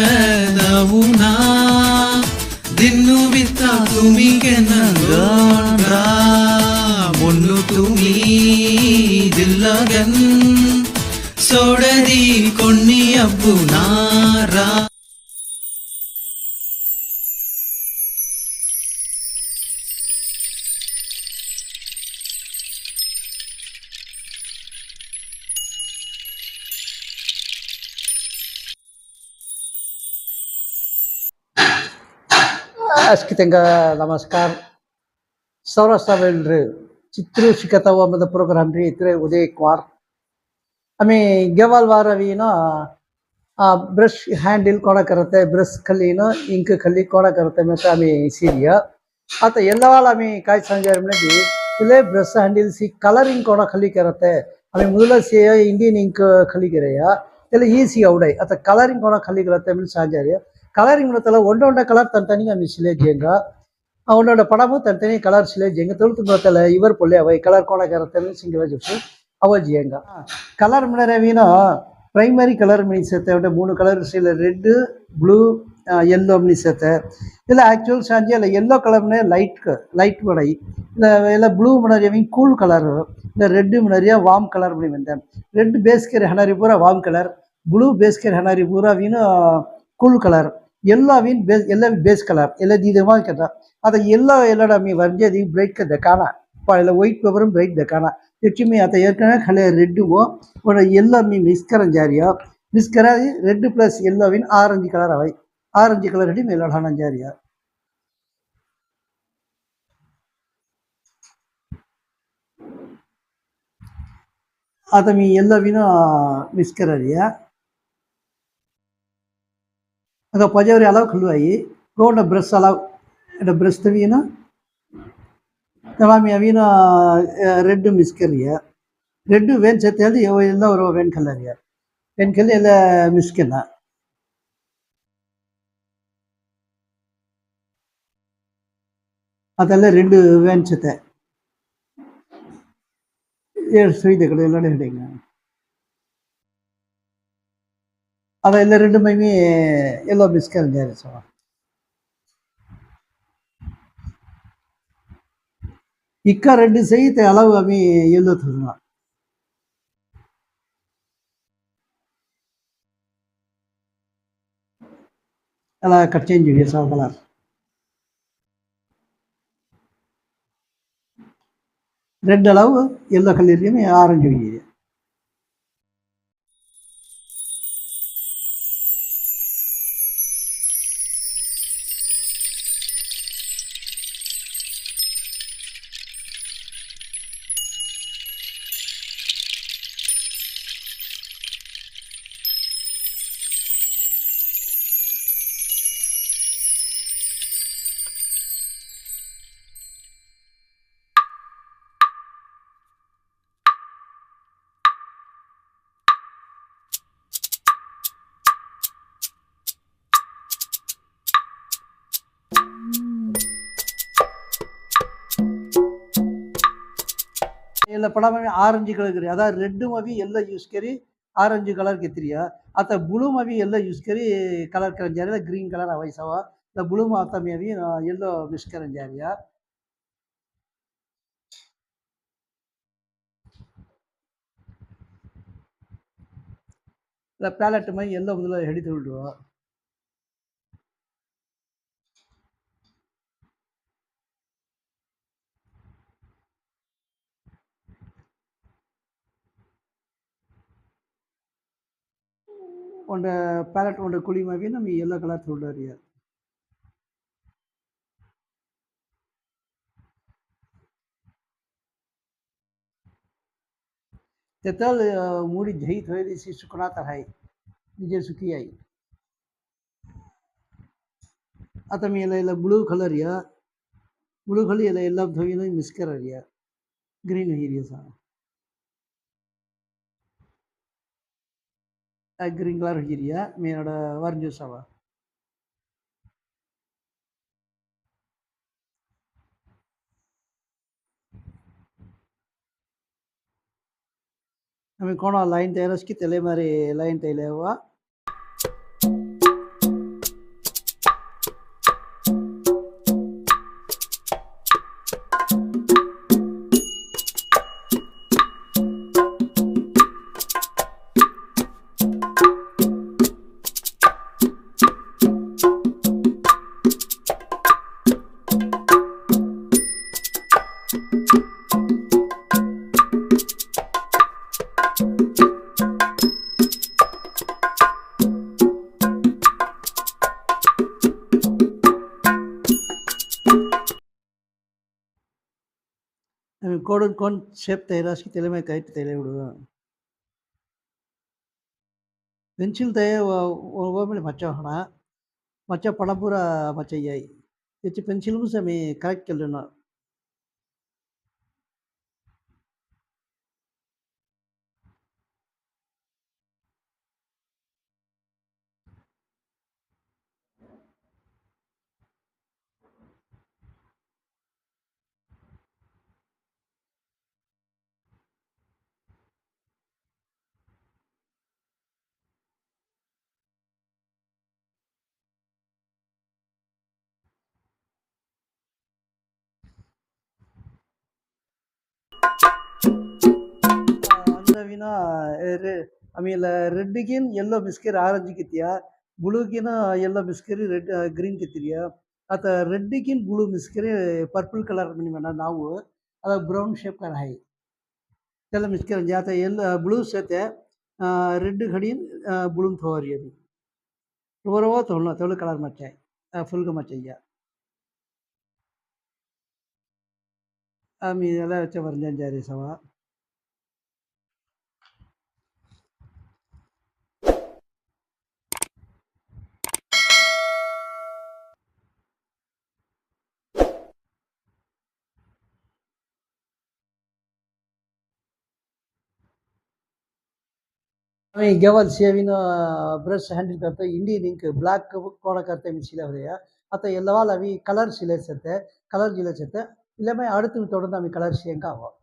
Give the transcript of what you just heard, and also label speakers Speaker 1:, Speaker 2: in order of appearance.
Speaker 1: ನೂಜನವುನಾ ದಿನ್ನು ಬಿತ್ತ ತುಮಿಗೆ ನಂದ್ರ ಮೊನ್ನು ತುಮಿ ದಿಲ್ಲಗನ್ ಸೋಡದಿ ಕೊಣ್ಣಿ ಅಬ್ಬುನಾ
Speaker 2: Ascoltenga namaskar. સૌરાષ્ટ્રવેલરે ચિત્રો શીખતા મદ પ્રોગ્રામ ರೀ ಇದ್ರೆ ಉದಯಕುಮಾರ್ અમે ગેવાલ ವಾರವಿನ ಆ ಬ್ರಷ್ ಹ್ಯಾಂಡಲ್ ಕೊಡಕರತ್ತೆ ಬ್ರಷ್ ಕಲ್ಲಿನ ಇಂಕ್ ಕಲ್ಲಿ ಕೊಡಕರತ್ತೆ ಮತ್ತೆ ಆಮೆ ಸೀರಿಯ ಆತ ಎಲ್ಲವಾಳ ಆಮೆ ಕಾಯ್ ಸಂಜಾರ ಮನೆಗೆ ಇಲ್ಲೇ ಬ್ರಷ್ ಹ್ಯಾಂಡಲ್ ಸಿ ಕಲರಿಂಗ್ ಕೊಡ ಕಲಿಕರತ್ತೆ ಆಮೆ ಮೊದಲ ಸೇಯ ಇಂಡಿಯನ್ ಇಂಕ್ ಕಲಿಗೆರೆಯ ಇಲ್ಲ ಈಸಿ ಔಡೈ ಆತ ಕಲರಿಂಗ್ ಕೊಡ ಕಲಿಗರತ್ತೆ ಮೀನ್ಸ್ ಸಂಜಾರಿಯ கலரிங் மரத்தில் ஒன்ற கலர் தனித்தனியாக மிஸ் அங்கே சிலேஜியங்க அவனோட படமும் தனித்தனியாக கலர் சிலேஜியங்க தொழுத்து படத்தில் இவர் பொல்லே அவை கலர் கோணக்காரத்தன் சிங்கில ஜிப்பு ஜெயங்கா கலர் மினரவினா பிரைமரி கலர் மினி சேர்த்த மூணு கலர் சில ரெட்டு ப்ளூ எல்லோ மினி சேர்த்த இல்லை ஆக்சுவல் சாஞ்சி இல்லை எல்லோ கலர்னே லைட் லைட் வடை இல்லை இல்லை ப்ளூ மினரியவிங் கூல் கலர் இல்லை ரெட்டு மினரியா வார்ம் கலர் பண்ணி வந்தேன். ரெட் பேஸ்கர் ஹனரி பூரா வார்ம் கலர் ப்ளூ பேஸ்கர் ஹனரி பூரா வீணும் கூல் கலர் எல்லாவையும் பேஸ் எல்லா பேஸ் கலர் எல்லா இதுவாக கேட்டால் அதை எல்லா எல்லாடாமே வரைஞ்சி அதையும் பிரைட் தெக்கானா. இப்போ அதில் ஒயிட் பேப்பரும் பிரைட் தெக்கானா. எச்சுமே அதை ஏற்கனவே கலைய ரெட்டுவோ எல்லாமே மிஸ்கரம் ஜாரியா. மிஸ்கராதி ரெட்டு ப்ளஸ் எல்லோவின் ஆரஞ்சு கலர் அவை. ஆரஞ்சு கலர் அடி மேலான ஜாரியா. அதை மீ எல்லாவினா மிஸ்கரியா ఒక పదివేల ఎలవకలు అయ్యి గోడ బ్రష్ అలా బ్రష్ తవీన ತವಾಮಿ ಅವಿನ ರೆಡ್ ಮಿಸ್ಕರಿಯ ರೆಡ್ ವೆನ್ ಸತ್ತೆ ಅದು ಎಲ್ಲ ಅವರು ವೆನ್ ಕಲರಿಯ ವೆನ್ ಕಲ್ಲಿ ಎಲ್ಲ ಮಿಸ್ಕೆನ ಅದೆಲ್ಲ ರೆಡ್ ವೆನ್ ಸತ್ತೆ ಏಳು ಸುಯ್ದೆಗಳು ಎಲ್ಲ ಹಿಡಿಂಗ அவள் எல்லா ரெண்டுமே எல்லோ மிஸ்கேரேஜ் ஆயிடுச்சு அவன் இக்கா ரெண்டு செய்த அளவு அமி எழுத்துதுங்க అలా కట్ చేంజ్ చేసావు కలర్ రెడ్ అలవ్ ఎల్లో కలర్ ஆரஞ்சு ఇది ಇಲ್ಲ ಪಡಾಮಿ ಆರೆಂಜ್ ಕಲರ್ ಅದ ರೆಡ್ ಮವಿ ಎಲ್ಲ ಯೂಸ್ ಕರಿ ಆರೆಂಜ್ ಕಲರ್ ಕೆತ್ತಿರಿಯ ಆತ ಬ್ಲೂ ಮವಿ ಎಲ್ಲ ಯೂಸ್ ಕರಿ ಕಲರ್ ಕರಂಜಾರಿ ಗ್ರೀನ್ ಕಲರ್ ಅವಯ್ಸವ ಇಲ್ಲ ಬ್ಲೂ ಮಾತ ಮೇವಿ ಎಲ್ಲೋ ಮಿಸ್ ಕರಂಜಾರಿಯ ಇಲ್ಲ ಪ್ಯಾಲೆಟ್ ಮೈ ಎಲ್ಲೋ ಮೊದಲು ಹಿಡಿದು पेलट कुली मे नम यो कलर थोड़ा रिया तेतल मुड़ी झही सुकना तरह निजे सुखी आई आता मैं ब्लू कलर ब्लू कलर ये मिस कर रिया ग्रीन हुई सारा green color here main oda orange juice ava আমি কোনো লাইন টাইল আসকি তেলে মারি লাইন টাইলে হওয়া கோடு கோன் ஷேப் தயாராசி தலைமை கயிற்று தையில விடுவேன் ಪೆನ್ಸಿಲ್ ತಯ ಒಮ್ಮೆ ಮಚ್ಚ ಹೋಗೋಣ ಮಚ್ಚ ಪಣಪುರ ಮಚ್ಚಯ್ಯಾಯಿ ಹೆಚ್ಚು ಪೆನ್ಸಿಲ್ಗೂ ಸಮಿ ಕರೆಕ್ಟ್ ಕಲ್ಲಣ್ಣ ನವೀನ ರೇ ಆಮೇಲೆ ರೆಡ್ಗಿನ ಎಲ್ಲೋ ಬಿಸ್ಕಿರಿ ಆರೆಂಜ್ ಕಿತ್ತಿಯ ಬ್ಲೂಗಿನ ಎಲ್ಲೋ ಬಿಸ್ಕಿರಿ ರೆಡ್ ಗ್ರೀನ್ ಕಿತ್ತಿರಿಯ ಅತ ರೆಡ್ಗಿನ ಬ್ಲೂ ಮಿಸ್ಕಿರಿ ಪರ್ಪಲ್ ಕಲರ್ ಮನಿ ಮೇಡ ನಾವು ಅದ ಬ್ರೌನ್ ಶೇಪ್ ಕರ ಹಾಯಿ ಎಲ್ಲ ಮಿಸ್ಕಿರಿ ಜಾತ ಎಲ್ಲ ಬ್ಲೂ ಸತೆ ರೆಡ್ ಘಡಿನ ಬ್ಲೂಮ್ ತೋರಿ ಅದು ರೋರವ ತೊಗೊಳ್ಳೋ ತೊಗೊಳ್ಳೋ ಕಲರ್ ಮಚ್ಚಾಯ್ ಫುಲ್ಗ ಮಚ್ಚಯ್ಯ ஆமி எல்லாம் வச்ச வரைஞ்சேன் ஜாரி சவா आम्ही गव्हाल सेवीनं ब्रश हँडल करतो इंडियन इंक ब्लॅक कोण करते मी சிலவதையா आता எல்லாவால் அவி கலர் சிலை சேர்த்து கலர் சிலை சேர்த்து எல்லாமே அடுத்து தொடர்ந்து அவன் கலர் சேங்காகும்